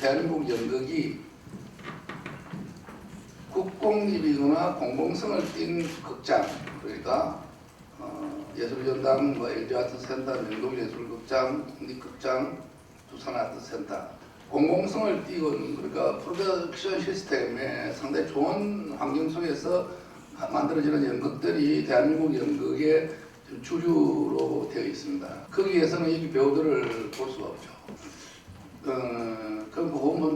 대한민국 연극이 국공립이거나 공공성을 띈 극장 그러니까 어, 예술전당, 뭐 LG아트센터, 명동예술극장, 국립극장, 두산아트센터 공공성을 띄운 그러니까 프로덕션 시스템에 상당히 좋은 환경 속에서 만들어지는 연극들이 대한민국 연극의 좀 주류로 되어 있습니다. 거기에서는 이 배우들을 볼 수가 없죠. 어,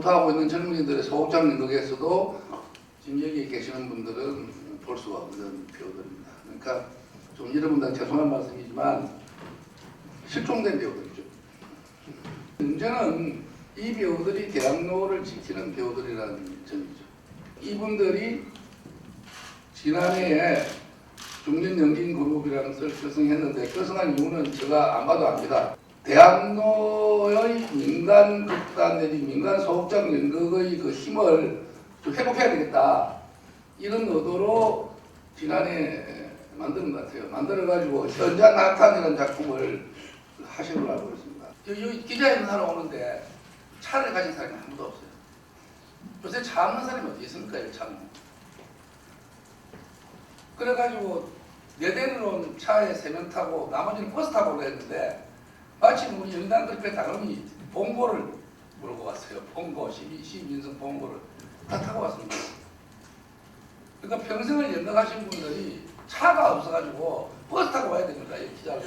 고군분투하고 있는 젊은이들의 소극장 연극에서도 지금 여기 계시는 분들은 볼 수가 없는 배우들입니다. 그러니까 좀 여러분들 죄송한 말씀이지만 실종된 배우들이죠. 문제는 이 배우들이 대학로를 지키는 배우들이라는 점이죠. 이분들이 지난해에 중년 연긴 그룹이라는 것을 결성했는데 결성한 이유는 제가 안 봐도 압니다. 대학로의 민간 극단 내지 민간 소극장 연극의 그 힘을 좀 회복해야 되겠다. 이런 의도로 지난해 만든 것 같아요. 만들어가지고 현장 나타내는 작품을 걸로 알고 있습니다. 여기 기자회견 하러 오는데 차를 가진 사람이 아무도 없어요. 요새 차 없는 사람이 어디 있습니까? 이 차는. 그래가지고 네 대는 차에 세 명 타고 나머지는 버스 타고 그랬는데 마침 우리 연단 그룹의 당원이 봉고를 물고 왔어요. 봉고 12, 12인승 봉고를 다 타고 왔습니다. 그러니까 평생을 연극하신 분들이 차가 없어가지고 버스 타고 와야 됩니다. 이 기자를.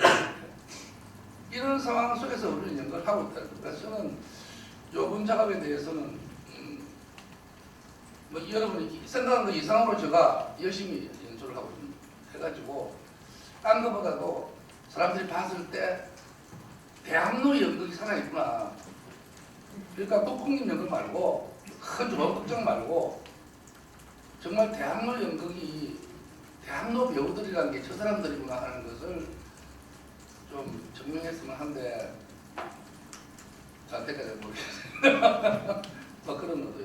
이런 상황 속에서 우리는 연극을 하고 있다. 그래서 저는 요번 작업에 대해서는 음, 뭐 여러분이 생각한 것 이상으로 제가 열심히 연출을 하고. 해가지고 딴 것보다도 사람들이 봤을 때 대학로 연극이 살아있구나. 그러니까 독국립 연극 말고 큰 주로 극장 말고 정말 대학로 연극이 대학로 배우들이라는 게 저 사람들이구나 하는 것을 좀 증명했으면 한데 잘 때까지 모르겠어요. 뭐 그런 것도.